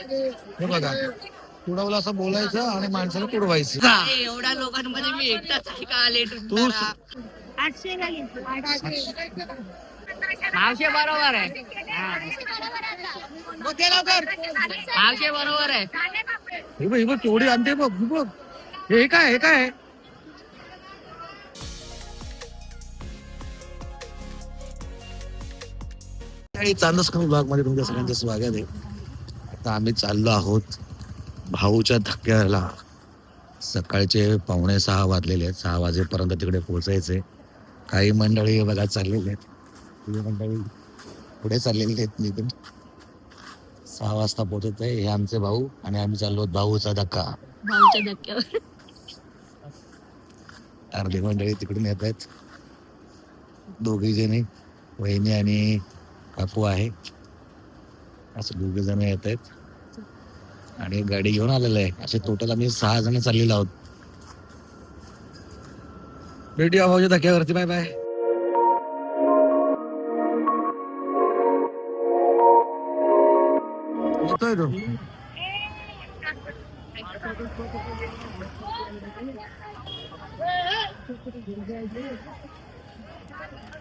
हे बघा तुडवलं असं बोलायचं आणि माणसाला तुडवायचं. एवढ्या लोकांमध्ये मी एकटाच आहे का? आले तू आठशे मावशे बरोबर आहे. मावशे बरोबर आहे. हे बघ हे बघ केवढी आणते बघ हे बघ. हे काय हे काय? आणि चांदसकर ब्लॉगमध्ये तुमच्या सगळ्यांचं स्वागत आहे. आता आम्ही चाललो आहोत भाऊच्या धक्क्याला. सकाळचे पावणे सहा वाजलेले आहेत. सहा वाजेपर्यंत तिकडे पोहोचायचे काही मंडळी बघा चाललेले आहेत. काही मंडळी पुढे चाललेले आहेत. निघून सहा वाजता पोहोचत आहे हे आमचे भाऊ आणि आम्ही चाललो आहोत भाऊचा धक्का. भाऊच्या धक्क्यावर. अर्धी मंडळी तिकडून येत आहेत. दोघी जणी वहिनी आणि काकू आहे. असं दोघे जण येत आहेत. आणि गाडी घेऊन आलेलं आहे. असे टोटल आम्ही सहा जण चाललेलो आहोत. भेटूया भाऊच्या धक्क्यावरती. बाय बाय येतोय तो.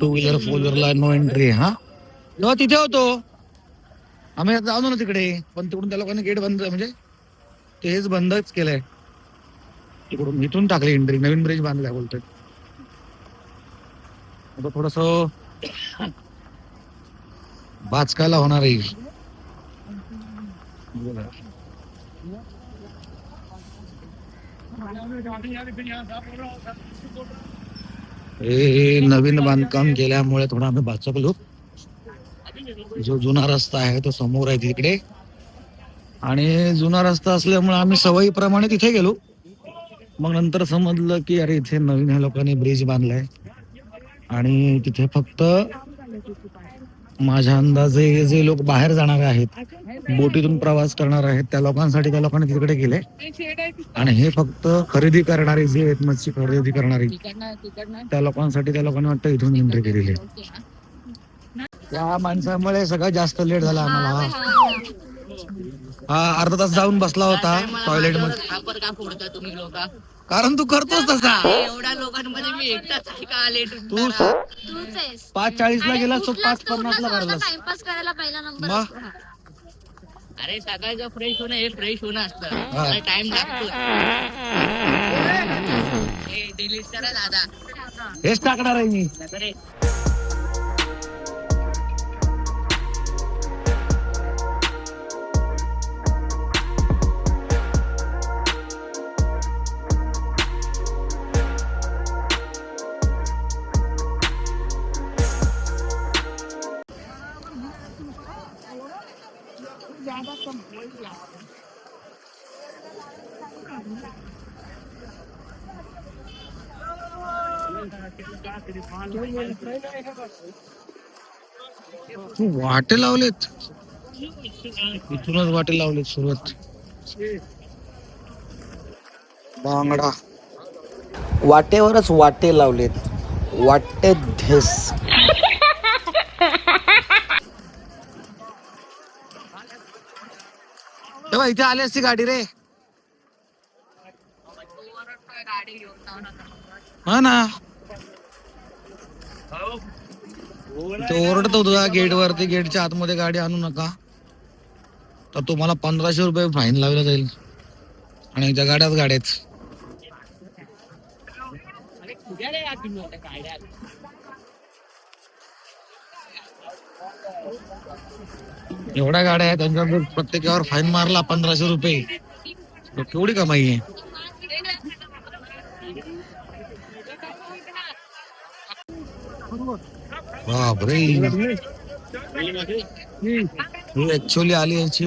टू व्हीलर फोर व्हीलरला नो एंट्री हा. तेव्हा तिथे होतो. आम्ही आता जाऊ ना तिकडे. पण तिकडून त्या लोकांनी गेट बंद म्हणजे ते हेच बंदच केलंय. तिकडून इथून टाकली एंट्री नवीन ब्रिज बांधलाय बोलतोय. आता थोडस बाचकायला होणार आहे. हे नवीन बांधकाम केल्यामुळे थोडा आम्ही बाचकलो. जो जुना रस्ता आहे तो समोर आहे तिकडे. आणि जुना रस्ता असल्यामुळे आम्ही सवयीप्रमाणे तिथे गेलो. मग नंतर समजलं की अरे इथे नवीन ह्या लोकांनी ब्रिज बांधलाय. आणि तिथे फक्त माझ्या अंदाजे जे लोक बाहेर जाणार आहेत बोटीतून प्रवास करणार आहेत त्या लोकांसाठी त्या लोकांनी तिकडे गेले. आणि हे फक्त खरेदी करणारे जे आहेत मच्छी खरेदी करणारे त्या लोकांसाठी त्या लोकांनी वाटतं इथून एंट्री केलेली आहे. त्या माणसामुळे सगळं जास्त लेट झाला आम्हाला. हा अर्धा तास जाऊन बसला होता टॉयलेटमध्ये. खापर का फोडता तुम्ही लोक? कारण तू करतोस तसा. एवढ्या लोकांमध्ये मी एकटाच आहे का आले तू तूच आहेस. पाच चाळीस ला गेला तो पाच पन्नास ला करायला वाजता टाइमपास करायला पहिला नंबर हा. अरे सकाळचं फ्रेश होणं हे फ्रेश होणं असतं. मला टाइम लागतो हे. डिलीट करा दादा. हेच टाकणार आहे मी. वाटे लावलेत. इथूनच वाटे लावलेत सुरुवात बांगडा. वाटेवरच वाटे लावलेत. वाटे धेस. तेव्हा इथे आली असती गाडी रे. हा ना. तो ओरडत होता गेट वरती गेटच्या आतमध्ये गाडी आणू नका. तर तुम्हाला पंधराशे रुपये फाईन लावला जाईल. आणि एकदा गाड्यात गाड्याच एवढ्या गाड्या आहेत त्यांच्यावर प्रत्येकावर फाईन मारला पंधराशे रुपये. केवढी कमाई आहे? बापरे. ही ऍक्च्युअली आली याची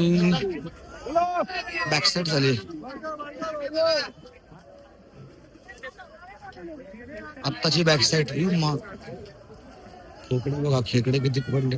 बॅकसाईड झाली. आत्ताची बॅकसाईड मग खेकडे बघा खेकडे किती पडले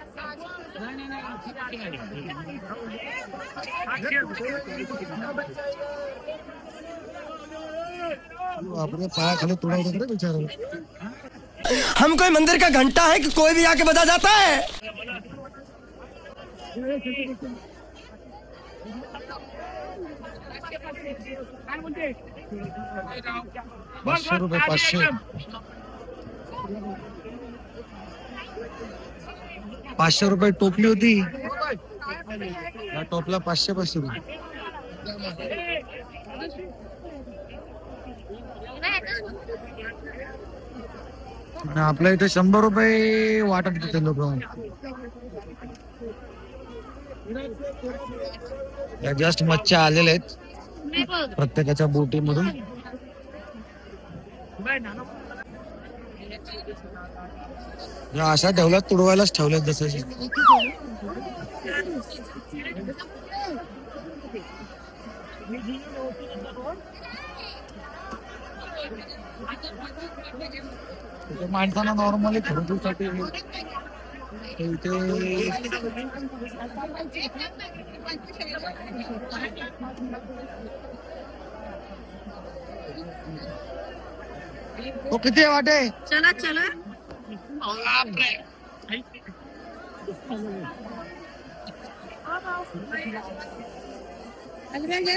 आपल्या पायाखाली तुडावलं रे बिचारा। हम कोई मंदिर का घंटा है कि कोई भी आके बजा जाता है? पाचशे रुपये पाचशे पाचशे रुपये टोपली होती. या टोपला पाचशे पाचशे रुपये. आपल्या इथे शंभर रुपये वाटत होते लोक. या जस्ट मच्छ्या आलेल्या आहेत. प्रत्येकाच्या बोटी मधून अशा ठेवल्यात तुडवायलाच ठेवल्यात जसं इथे माणसांना नॉर्मली खरेदीसाठी किती आहे वाटे? चला चला.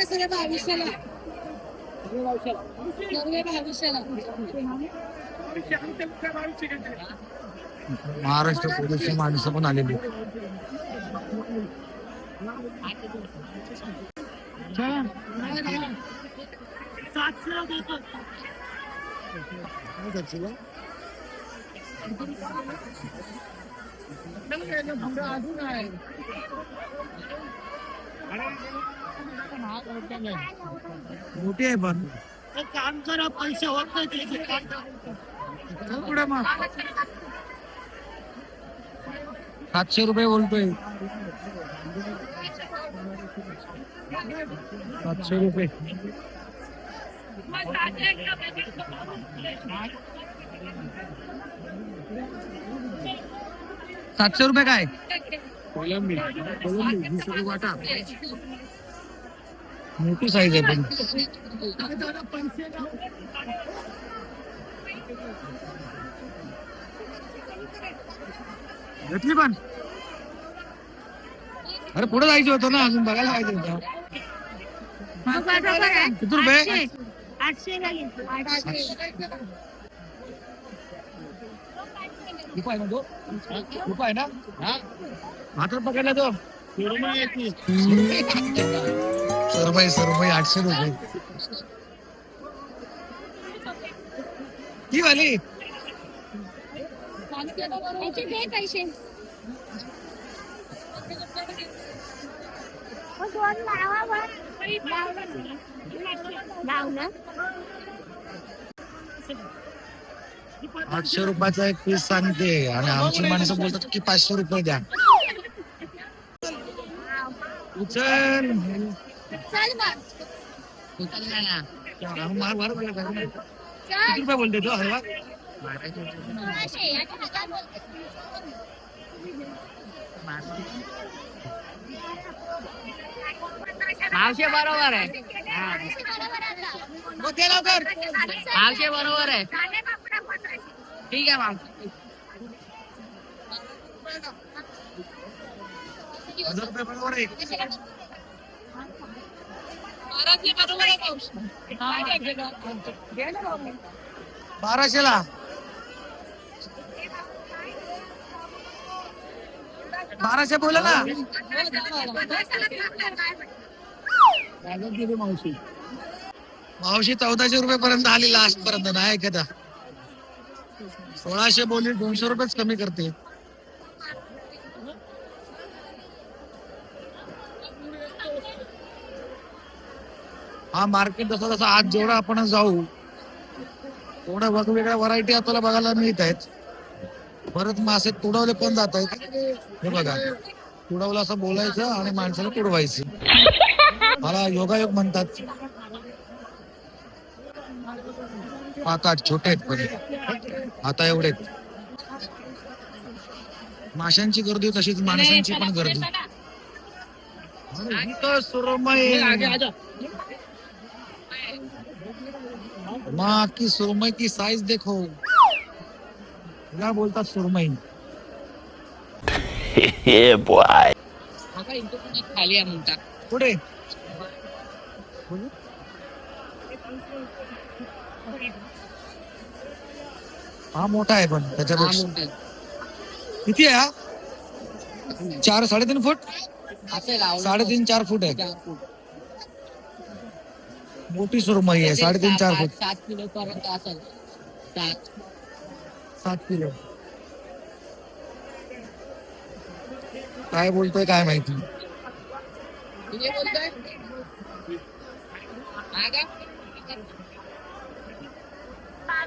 सगळे बावीसशेला सगळे बावीसशेला महाराष्ट्र पोलीसची माणसं पण आलेली मोठी आहे पण. काम करा पैसे होत नाही पुढे मग सातशे रुपये बोलतोय. सातशे रुपये सातशे रुपये काय? कोलंबी. कोलंबी वीस रुपये वाटा. मोठी साईज आहे पण. घेतली पण. अरे पुढे जायचं होतं ना अजून बघायला पाहिजे होतं. किती रुपये? आठशे. उपाय आहे ना तो ना? हातात पकडला तो. सरमाई सरमाई आठशे रुपये. ती वाली. पैसे लाव ना. आठशे रुपयाचा एक पीस सांगते. आणि आमची माणसं बोलतात की पाचशे रुपये द्या. उचल. मार मार. किती रुपये बोलते तो हलवा मावशे बरोबर आहे. हा. मावशे बरोबर आहे. ठीक आहे मावशी आहे. बाराशेला बाराशे बोला ना. मावशी चौदाशे रुपये पर्यंत आली लास्ट पर्यंत. नाही ऐकता. सोळाशे बोली दोनशे रुपयेच कमी करते. हा मार्केट जसा जसा आज जेवढा आपण जाऊ तेवढ्या वेगवेगळ्या व्हरायटी आपल्याला बघायला मिळत आहेत. परत मासे तुडवले पण जात आहेत. हे बघा तुडवलं असं बोलायचं आणि माणसाला तुडवायचं. मला योगायोग म्हणतात. पाकाट छोटे आहेत पण. आता एवढे माशांची गर्दी तशीच माणसांची पण गर्दी. माँ की सुरमई की साइज देखो. क्या बोलतात सुरमई? एक खाली म्हणता पुढे हा मोठा आहे पण त्याच्यापेक्षा. किती आहे हा? चार साडेतीन फूट? साडेतीन चार फूट आहे. मोठी सुरमई आहे साडेतीन चार फूट. सात किलो पर्यंत असेल. सात. किलो. काय बोलतोय काय माहिती? बोलतोय हा का? बावीसशे बोलते तो उचलायला. एक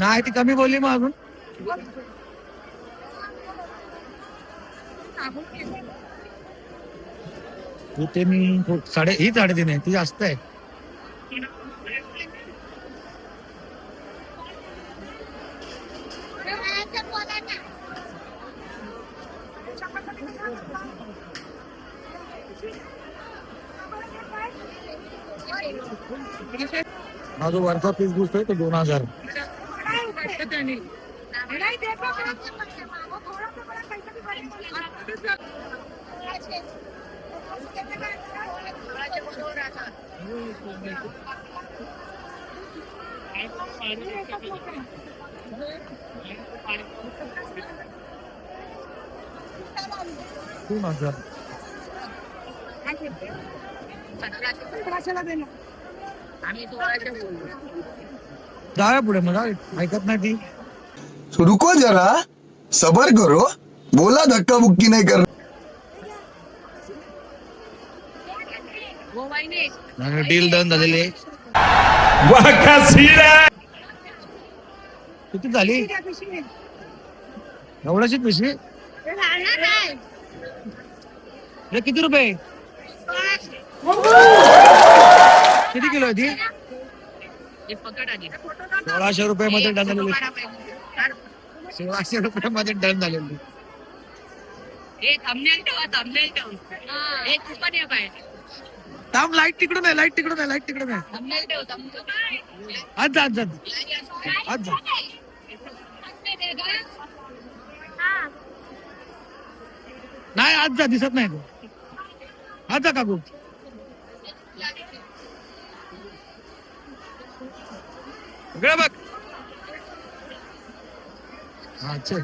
नाही, ती कमी बोलली मग अजून. इथे मी साडे ही साडेतीन आहे ती जास्त आहे. हा जो वरचा पीस दिसतोय तो दोन हजार नाही देत बा. दोन हजार सतराशेला देणार. आम्ही सोळाशे बोललो जाऊया पुढे मग जाऊया. ऐकत नाही ती. रुको जरा सबर करो. बोला धक्का बुक्की नहीं कर माहिती डील डन झालेली आहे. किती झाली? द्या पिशवी. हे किती रुपये. किती किलो आहे ती? हे सोळाशे रुपये मध्ये डन झालेली. सोळाशे रुपये मध्ये डन झालेली. थांब लाइट तिकडून आहे लाइट तिकडून आहे लाइट तिकडून आहे. आज जा आज जा. आज जा. नाही आज जा दिसत नाही तो आज जा काकू. इकडे बघ. हा चल.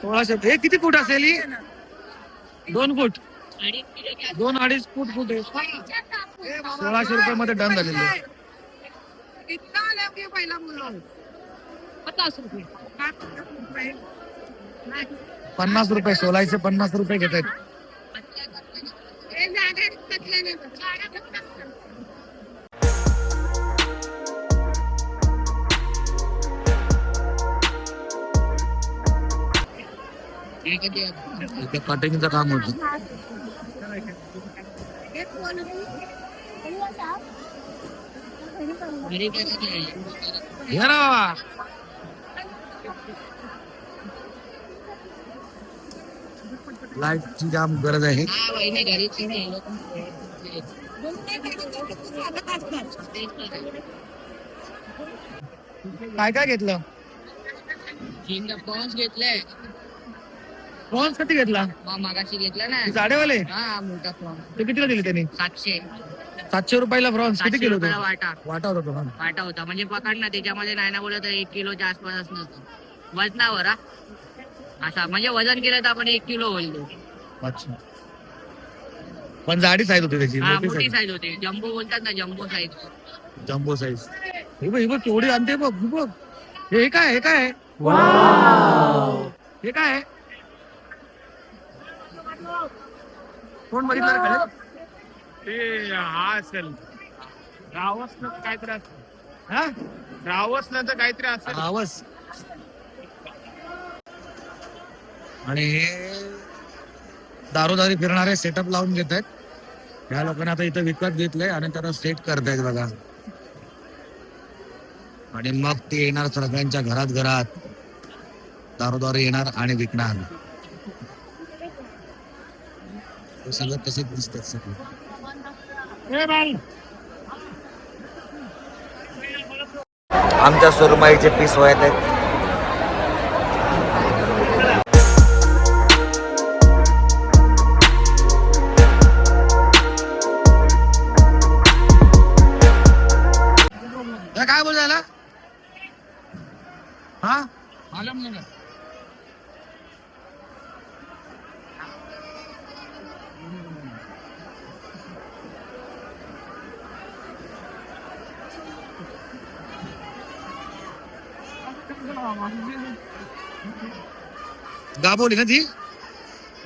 सोळाशे हे किती फूट असेल ही? दोन फूट. दोन अडीच फूट फूट आहे. सोळाशे रुपये मध्ये डन झालेले आहे. पन्नास रुपये सोळाशे पन्नास रुपये घेत आहेत इथे कटिंगचं काम होतं. हे ना लाईटची जाम गरज आहे. काय काय घेतलं? घेतलाय प्रॉन्स किती घेतला? मग मागाशी घेतला ना. जाडेवाले? हा मोठा प्रॉन्स ते कितीला दिले त्यांनी? सातशे. सातशे रुपयाला प्रॉन्स किती सातशे किलो रुपयाला होतो? वाटा. वाटा होता तो. वाटा होता. म्हणजे पकड ना त्याच्यामध्ये नाही ना बोलत तर एक किलोच्या आसपास नसतं वजनावर हा. असा म्हणजे वजन केलं तर आपण एक किलो होईल तो. अच्छा. पण जाडी साईज होती त्याची हा मोठी मोठी साईज साईज होते. जम्बो बोलतात ना जम्बो साईज जम्बो साईज हे बघ हे बघ केवढी आणते बघ हे बघ. हे काय हे काय हे काय कोण बघितलं रे खाली? ते हा असेल. रावस काहीतरी असेल. हा? रावस तर काहीतरी असेल. आवाज आणि हे दारोदारी फिरणारे सेटअप लावून घेत आहेत ह्या लोकांनी आता इथं विकत घेतलंय आणि त्याला सेट करतायत बघा. आणि मग ते येणार सगळ्यांच्या घरात घरात दारोदारी येणार आणि विकणार. सगळं तसेच दिसतात सगळं. आमच्या सुरमईचे पीस वयात आहेत. गाबवली ना ती?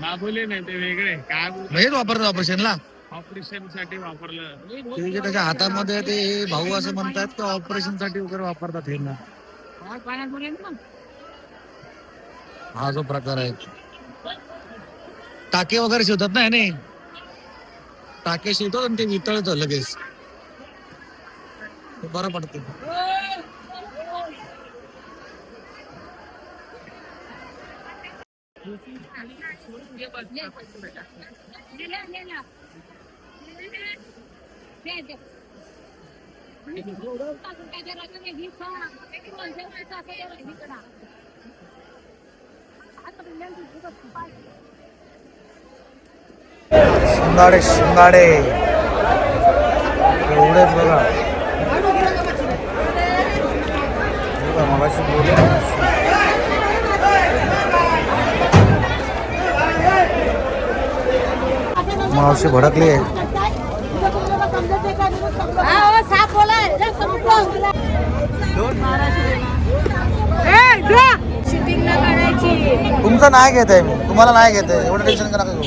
दाबोले नाही ते वेगळे. काय हेच वापरतात ऑपरेशनला? ऑपरेशनसाठी वापरलं ते जे त्याच्या हातामध्ये ते भाऊ असं म्हणतात की ऑपरेशनसाठी वगैरे वापरतात हे ना. हा जो प्रकार आहे. टाके वगैरे शिवतात ना याने? टाके शिवतात आणि ते वितळत लगेच. ते बरं पडते. शिंगाडे शिंगाडे एवढे बघा मगाशी मावशी भडकली आहे. तुमचं नाही घेत आहे मी. तुम्हाला नाही घेत आहे. एवढं टेन्शन करा घेऊ.